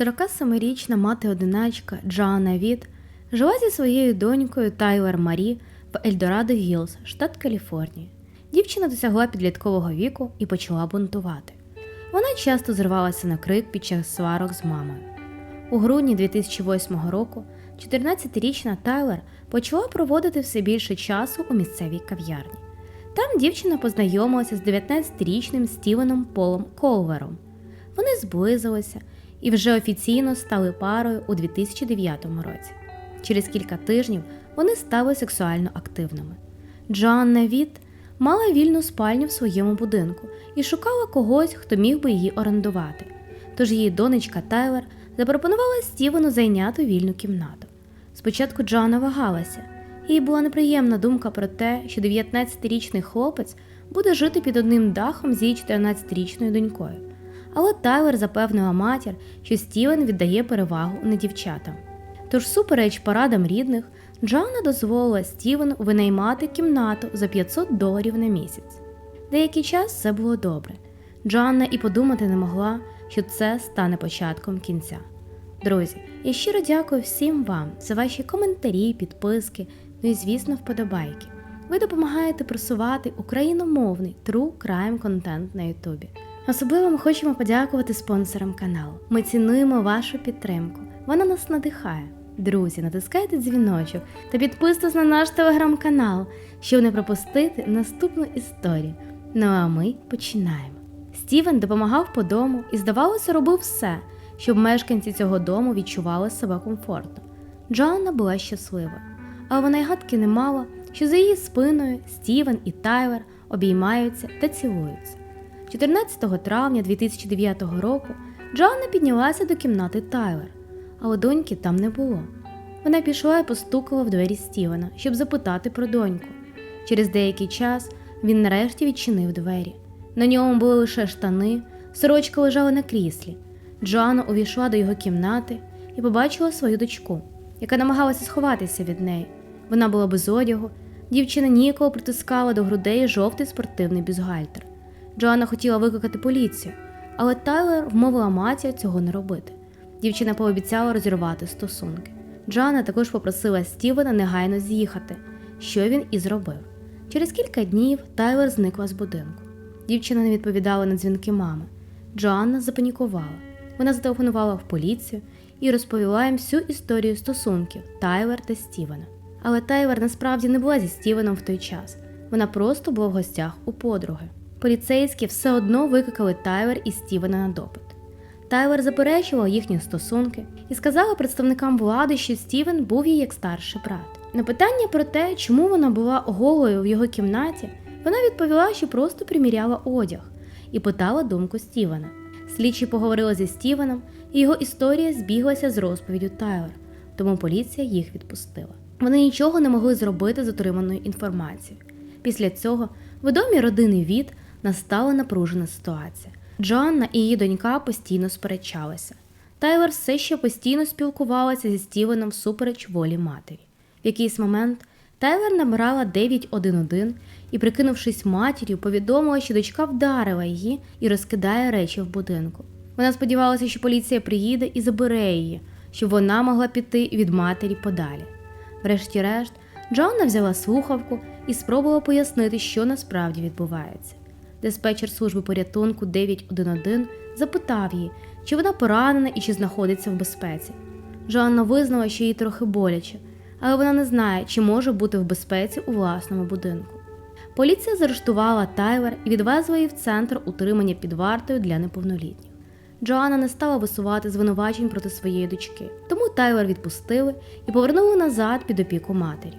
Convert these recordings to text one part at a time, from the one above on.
47-річна мати-одиначка Джоанна Віт жила зі своєю донькою Тайлер Марі в Ельдорадо Гілз, штат Каліфорнія. Дівчина досягла підліткового віку і почала бунтувати. Вона часто зривалася на крик під час сварок з мамою. У грудні 2008 року 14-річна Тайлер почала проводити все більше часу у місцевій кав'ярні. Там дівчина познайомилася з 19-річним Стівеном Полом Колвером. Вони зблизилися і вже офіційно стали парою у 2009 році. Через кілька тижнів вони стали сексуально активними. Джоанна Віт мала вільну спальню в своєму будинку і шукала когось, хто міг би її орендувати. Тож її донечка Тайлер запропонувала Стівену зайняти вільну кімнату. Спочатку Джоанна вагалася. Їй була неприємна думка про те, що 19-річний хлопець буде жити під одним дахом з її 14-річною донькою. Але Тайлер запевнила матір, що Стівен віддає перевагу не дівчатам. Тож, супереч порадам рідних, Джоанна дозволила Стівену винаймати кімнату за 500 доларів на місяць. Деякий час все було добре. Джоанна і подумати не могла, що це стане початком кінця. Друзі, я щиро дякую всім вам за ваші коментарі, підписки, ну і, звісно, вподобайки. Ви допомагаєте просувати україномовний true crime контент на Ютубі. Особливо ми хочемо подякувати спонсорам каналу. Ми цінуємо вашу підтримку. Вона нас надихає. Друзі, натискайте дзвіночок та підписуйтесь на наш телеграм-канал, щоб не пропустити наступну історію. Ну а ми починаємо. Стівен допомагав по дому і, здавалося, робив все, щоб мешканці цього дому відчували себе комфортно. Джоанна була щаслива, але вона й гадки не мала, що за її спиною Стівен і Тайлер обіймаються та цілуються. 14 травня 2009 року Джоанна піднялася до кімнати Тайлер, але доньки там не було. Вона пішла і постукала в двері Стівена, щоб запитати про доньку. Через деякий час він нарешті відчинив двері. На ньому були лише штани, сорочка лежала на кріслі. Джоанна увійшла до його кімнати і побачила свою дочку, яка намагалася сховатися від неї. Вона була без одягу, дівчина ніяково притискала до грудей жовтий спортивний бюстгальтер. Джоанна хотіла викликати поліцію, але Тайлер вмовила матір цього не робити. Дівчина пообіцяла розірвати стосунки. Джоанна також попросила Стівена негайно з'їхати, що він і зробив. Через кілька днів Тайлер зникла з будинку. Дівчина не відповідала на дзвінки мами. Джоанна запанікувала. Вона зателефонувала в поліцію і розповіла їм всю історію стосунків Тайлер та Стівена. Але Тайлер насправді не була зі Стівеном в той час. Вона просто була в гостях у подруги. Поліцейські все одно викликали Тайлер і Стівена на допит. Тайлер заперечувала їхні стосунки і сказала представникам влади, що Стівен був їй як старший брат. На питання про те, чому вона була голою в його кімнаті, вона відповіла, що просто приміряла одяг і питала думку Стівена. Слідчі поговорили зі Стівеном, і його історія збіглася з розповіддю Тайлер, тому поліція їх відпустила. Вони нічого не могли зробити з отриманою інформацією. Після цього в домі родини Віт настала напружена ситуація. Джоанна і її донька постійно сперечалися. Тайлер все ще постійно спілкувалася зі Стівеном всупереч волі матері. В якийсь момент Тайлер набирала 911 і, прикинувшись матір'ю, повідомила, що дочка вдарила її і розкидає речі в будинку. Вона сподівалася, що поліція приїде і забере її, щоб вона могла піти від матері подалі. Врешті-решт, Джоанна взяла слухавку і спробувала пояснити, що насправді відбувається. Диспетчер служби порятунку 911 запитав її, чи вона поранена і чи знаходиться в безпеці. Джоанна визнала, що їй трохи боляче, але вона не знає, чи може бути в безпеці у власному будинку. Поліція заарештувала Тайлер і відвезла її в центр утримання під вартою для неповнолітніх. Джоанна не стала висувати звинувачень проти своєї дочки, тому Тайлер відпустили і повернули назад під опіку матері.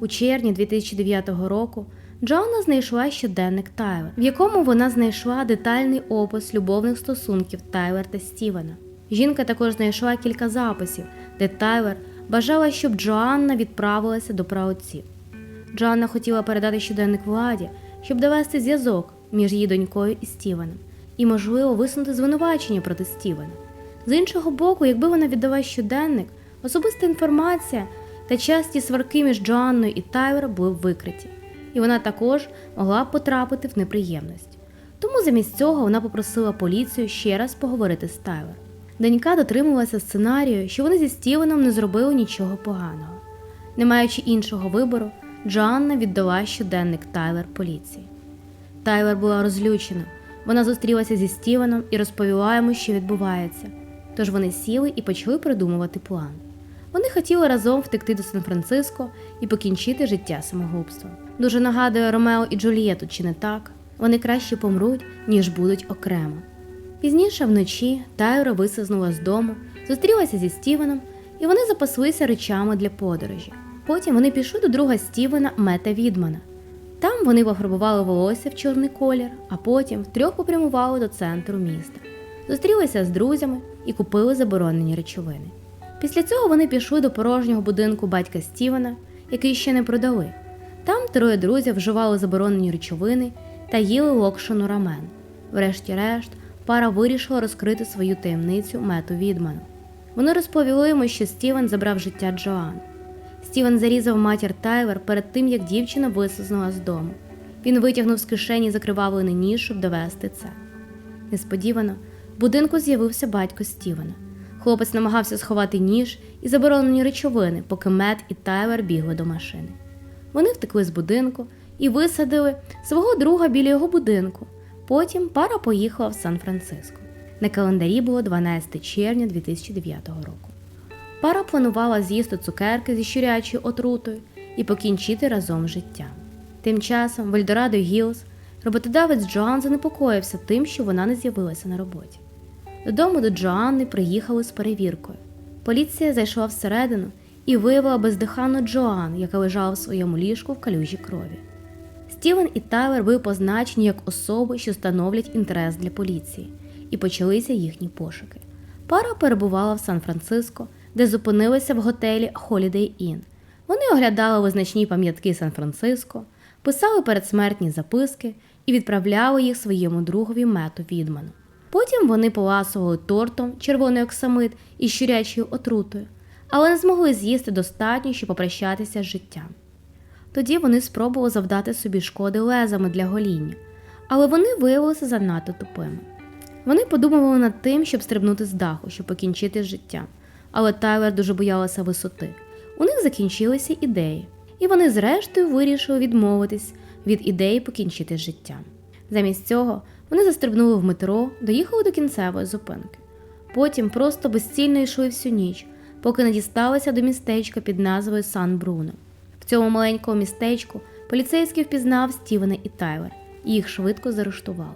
У червні 2009 року Джоанна знайшла щоденник Тайлер, в якому вона знайшла детальний опис любовних стосунків Тайлер та Стівена. Жінка також знайшла кілька записів, де Тайлер бажала, щоб Джоанна відправилася до праотців. Джоанна хотіла передати щоденник владі, щоб довести зв'язок між її донькою і Стівеном, і, можливо, висунути звинувачення проти Стівена. З іншого боку, якби вона віддала щоденник, особиста інформація та часті сварки між Джоанною і Тайлер були б викриті, і вона також могла потрапити в неприємність. Тому замість цього вона попросила поліцію ще раз поговорити з Тайлер. Донька дотримувалася сценарію, що вони зі Стівеном не зробили нічого поганого. Не маючи іншого вибору, Джоанна віддала щоденник Тайлер поліції. Тайлер була розлючена. Вона зустрілася зі Стівеном і розповіла йому, що відбувається. Тож вони сіли і почали придумувати план. Вони хотіли разом втекти до Сан-Франциско і покінчити життя самогубством. Дуже нагадує Ромео і Джульєту, чи не так? Вони краще помруть, ніж будуть окремо. Пізніше вночі Тайра висизнула з дому, зустрілася зі Стівеном, і вони запаслися речами для подорожі. Потім вони пішли до друга Стівена Мета Відмана. Там вони пофарбували волосся в чорний колір, а потім втрьох попрямували до центру міста. Зустрілися з друзями і купили заборонені речовини. Після цього вони пішли до порожнього будинку батька Стівена, який ще не продали. Там троє друзів вживали заборонені речовини та їли локшину рамен. Врешті-решт, пара вирішила розкрити свою таємницю мету Відману. Вони розповіли йому, що Стівен забрав життя Джоан. Стівен зарізав матір Тайлер перед тим, як дівчина висузнула з дому. Він витягнув з кишені закривавлений ніж, щоб довести це. Несподівано в будинку з'явився батько Стівена. Хлопець намагався сховати ніж і заборонені речовини, поки Мет і Тайлер бігли до машини. Вони втекли з будинку і висадили свого друга біля його будинку. Потім пара поїхала в Сан-Франциско. На календарі було 12 червня 2009 року. Пара планувала з'їсти цукерки зі щурячою отрутою і покінчити разом життя. Тим часом в Гілз роботодавець Джоан занепокоївся тим, що вона не з'явилася на роботі. Додому до Джоанни приїхали з перевіркою. Поліція зайшла всередину і виявила бездиханну Джоан, яка лежала в своєму ліжку в калюжі крові. Стівен і Тайлер були позначені як особи, що становлять інтерес для поліції, і почалися їхні пошуки. Пара перебувала в Сан-Франциско, де зупинилися в готелі Holiday Inn. Вони оглядали визначні пам'ятки Сан-Франциско, писали передсмертні записки і відправляли їх своєму другові мету Відману. Потім вони поласували тортом червоний оксамит із щурячою отрутою, але не змогли з'їсти достатньо, щоб попрощатися з життям. Тоді вони спробували завдати собі шкоди лезами для гоління, але вони виявилися занадто тупими. Вони подумували над тим, щоб стрибнути з даху, щоб покінчити з життям, але Тайлер дуже боялася висоти. У них закінчилися ідеї, і вони зрештою вирішили відмовитись від ідеї покінчити з життям. Замість цього вони застрибнули в метро, доїхали до кінцевої зупинки. Потім просто безцільно йшли всю ніч, поки не дісталися до містечка під назвою Сан Бруно. В цьому маленькому містечку поліцейський впізнав Стівена і Тайлер, і їх швидко заарештували.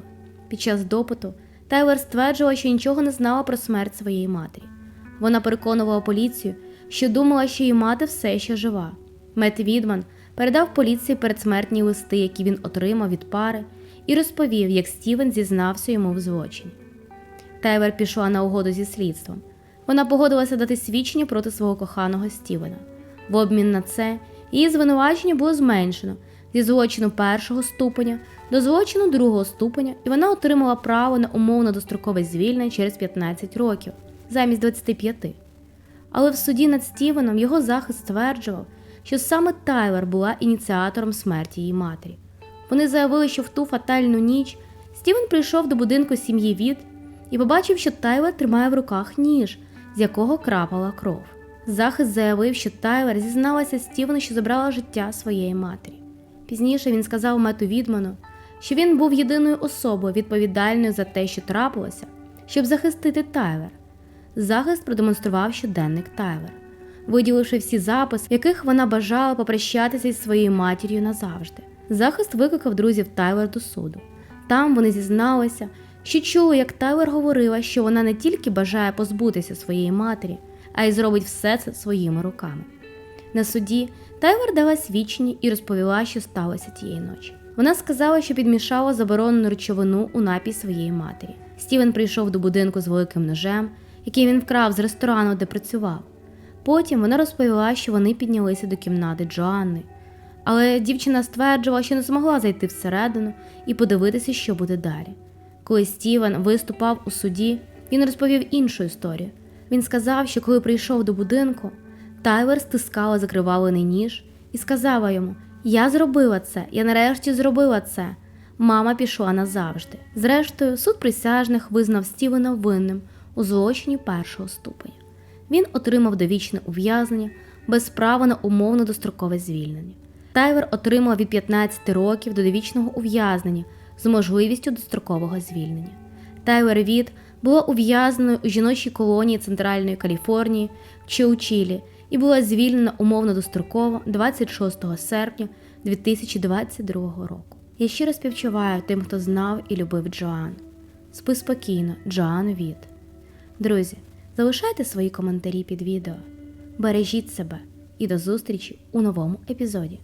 Під час допиту Тайлер стверджувала, що нічого не знала про смерть своєї матері. Вона переконувала поліцію, що думала, що її мати все ще жива. Мет Відман передав поліції передсмертні листи, які він отримав від пари, і розповів, як Стівен зізнався йому в злочині. Тайлер пішла на угоду зі слідством. Вона погодилася дати свідчення проти свого коханого Стівена. В обмін на це її звинувачення було зменшено зі злочину першого ступеня до злочину другого ступеня, і вона отримала право на умовно дострокове звільнення через 15 років замість 25. Але в суді над Стівеном його захист стверджував, що саме Тайлер була ініціатором смерті її матері. Вони заявили, що в ту фатальну ніч Стівен прийшов до будинку сім'ї від і побачив, що Тайлер тримає в руках ніж, з якого крапала кров. Захист заявив, що Тайлер зізналася Стівену, що забрала життя своєї матері. Пізніше він сказав Мету Відману, що він був єдиною особою відповідальною за те, що трапилося, щоб захистити Тайлер. Захист продемонстрував щоденник Тайлер, виділивши всі записи, в яких вона бажала попрощатися із своєю матір'ю назавжди. Захист викликав друзів Тайлер до суду. Там вони зізналися, що чули, як Тайлер говорила, що вона не тільки бажає позбутися своєї матері, а й зробить все це своїми руками. На суді Тайлер дала свідчення і розповіла, що сталося тієї ночі. Вона сказала, що підмішала заборонену речовину у напій своєї матері. Стівен прийшов до будинку з великим ножем, який він вкрав з ресторану, де працював. Потім вона розповіла, що вони піднялися до кімнати Джоанни. Але дівчина стверджувала, що не змогла зайти всередину і подивитися, що буде далі. Коли Стівен виступав у суді, він розповів іншу історію. Він сказав, що коли прийшов до будинку, Тайлер стискала закривалений ніж і сказала йому: Я зробила це, я нарешті зробила це. Мама пішла назавжди. Зрештою, суд присяжних визнав Стівена винним у злочині першого ступеня. Він отримав довічне ув'язнення без права на умовно дострокове звільнення. Тайвер отримав від 15 років до довічного ув'язнення з можливістю дострокового звільнення. Тайлер Від була ув'язненою у жіночій колонії Центральної Каліфорнії в Чеучілі і була звільнена умовно достроково 26 серпня 2022 року. Я щиро співчуваю тим, хто знав і любив Джоан. Спи спокійно, Джоан Від. Друзі, залишайте свої коментарі під відео. Бережіть себе і до зустрічі у новому епізоді.